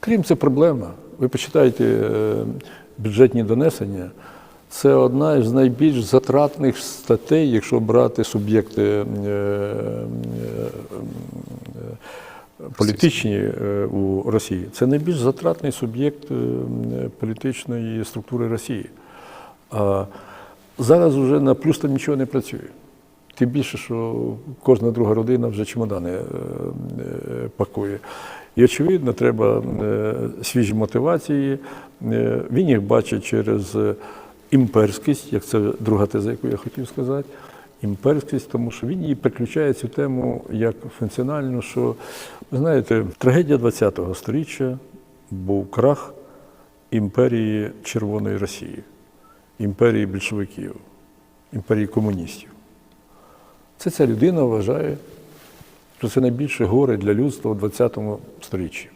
Крім це проблема. Ви почитайте е, бюджетні донесення. Це одна із найбільш затратних статей, якщо брати суб'єкти е, е, політичні у Росії. Це найбільш затратний суб'єкт політичної структури Росії. А зараз вже на плюс там нічого не працює. Тим більше, що кожна друга родина вже чемодани е, е, пакує. І, очевидно, треба е, свіжі мотивації. Він їх бачить через імперськість, як це друга теза, яку я хотів сказати. Імперськість, тому що він її приключає цю тему як функціональну, що, ви знаєте, трагедія ХХ століття був крах імперії Червоної Росії, імперії більшовиків, імперії комуністів. Це ця людина вважає, що це найбільше горе для людства у ХХ столітті.